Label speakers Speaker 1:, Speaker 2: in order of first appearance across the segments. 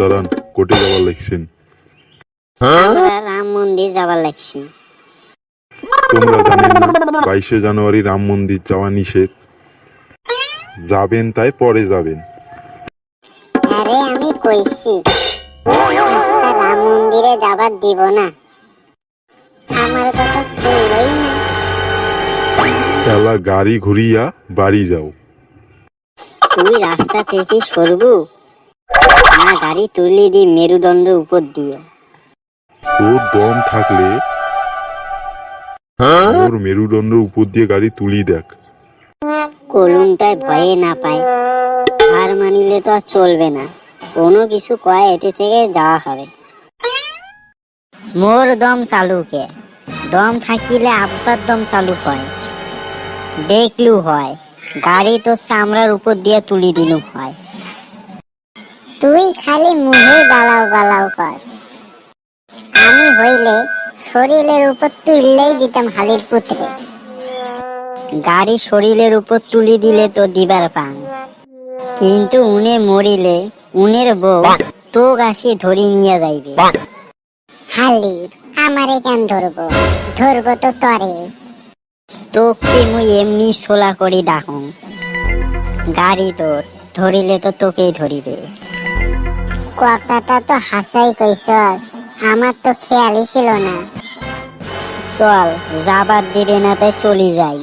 Speaker 1: দাঁড়ান দাঁড়ান কোটে যাবার লাগছেন
Speaker 2: রাম মন্দির যাবার লাগছি।
Speaker 1: তোমরা জানেন না বাইশে জানুয়ারি রাম মন্দির যাওয়া নিষেধ। যাবেন তাই পরে যাবেন।
Speaker 2: আরে আমি কইছি রাম মন্দিরে যাবার দিব না। আমার কথা শুনলই না।
Speaker 1: খেলা গাড়ি ঘুরিয়া বাড়ি যাও।
Speaker 2: তুই রাস্তা থেকে সরবু। না গাড়ি তুলি দি মেরুদণ্ডের উপর দিয়ে।
Speaker 1: তোর দম থাকলে ওর মেরুদণ্ডের উপর দিয়ে গাড়ি তুলি দেখ।
Speaker 2: কলুমটায় ভয়ে না পায়। হার মানিলে তো আর চলবে না। কোনো কিছু কয় এতে থেকে যাওয়া হবে। মোর দম চালুকে। দম থাকিলে আব্বার দম চালু হয়। দেখলু হয়। গাড়ি তো চামড়ার উপর দিয়ে তুলি দিলু হয়। তুই খালি মুহে গালাও গালাও কস। আমি হইলে শরীরের উপর তুললেই দিতাম হালির পুত্রে। গাড়ি শরীরের উপর তুলি দিলে তো দিবার পান। কিন্তু উনে মরিলে, উনের বউ তো গাছি ধরি নিয়ে যাইবে। হালি আমারে কেন ধরবো? ধরবো তো তরে। তোকে মুই এমনি সোলা করি ডাকুম। গাড়ি তোর, ধরিলে তো তোকেই ধরিবে। কথাটা তো হাসাই কইছস। আমার তো খেয়ালই ছিল না। চল যাবার দিবে না তাই চলি যাই।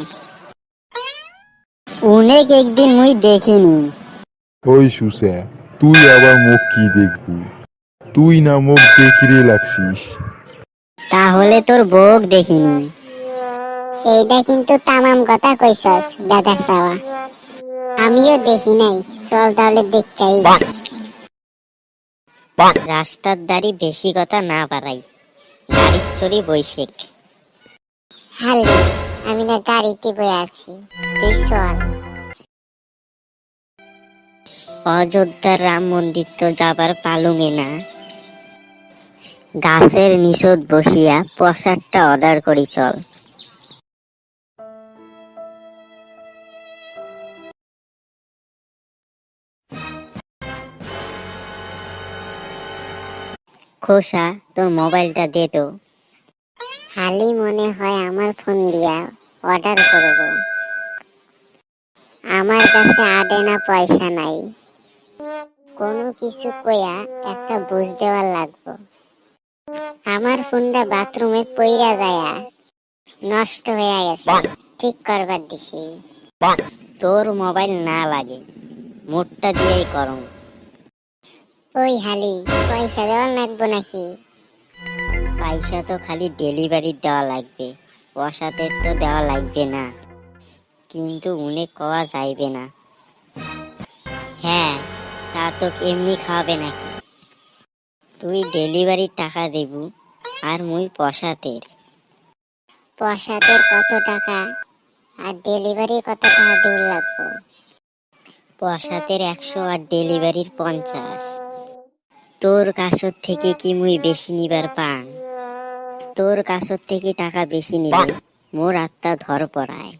Speaker 2: অনেক একদিন মুই দেখিনি।
Speaker 1: ওই সুসে তুই আবার মুখ কি দেখবি? তুই না মুখ দেখিরে লাগছিস।
Speaker 2: তাহলে তোর বউক দেখিনি। এইটা কিন্তু তামাম কথা কইছস দাদা সাওয়া আমিও দেখি নাই। চল তাহলে দেখতেই রাস্তার দাড়ি বেশি কথা না বাড়াই। গাড়ির চড়ি বৈশেক হ্যালো আমি না গাড়িতে বই আছি। তুই চল। অযোধ্যার রাম মন্দির তো যাবার পালুঙে না। গাছের নিচত বসিয়া প্রসাদটা অর্ডার করি চল। খোসা তোর মোবাইলটা দে তো। হালি মনে হয় আমার ফোন দিয়া অর্ডার করব। আমার কাছে আটে না পয়সা নাই। কোনো কিছু কইয়া একটা বুঝ দেওয়ার লাগবো। আমার ফোনটা বাথরুমে পইরা যায়া নষ্ট হয়ে গেছে। ঠিক করবার দিছি। তোর মোবাইল না লাগে মোটটা দিয়েই করম। ওই হালি পয়সা দেওয়া লাগবে নাকি? পয়সা তো খালি ডেলিভারি দেওয়া লাগবে বসাতে তো দেওয়া লাগবে না। কিন্তু উনি কওয়া যাইবে না। হ্যাঁ তা তো এমনি খাওয়াবে নাকি? তুই ডেলিভারির টাকা দেবু আর মুই পশাতের পশাতের কত টাকা? আর ডেলিভারি কত টাকা দেব লাগবো? পশাতের একশো আর ডেলিভারির পঞ্চাশ। তোর কাছর থেকে কি মুই বেশি নিবার পান তোর কাছর থেকে টাকা বেশি নিলে মোর আত্মা ধর পড়ায়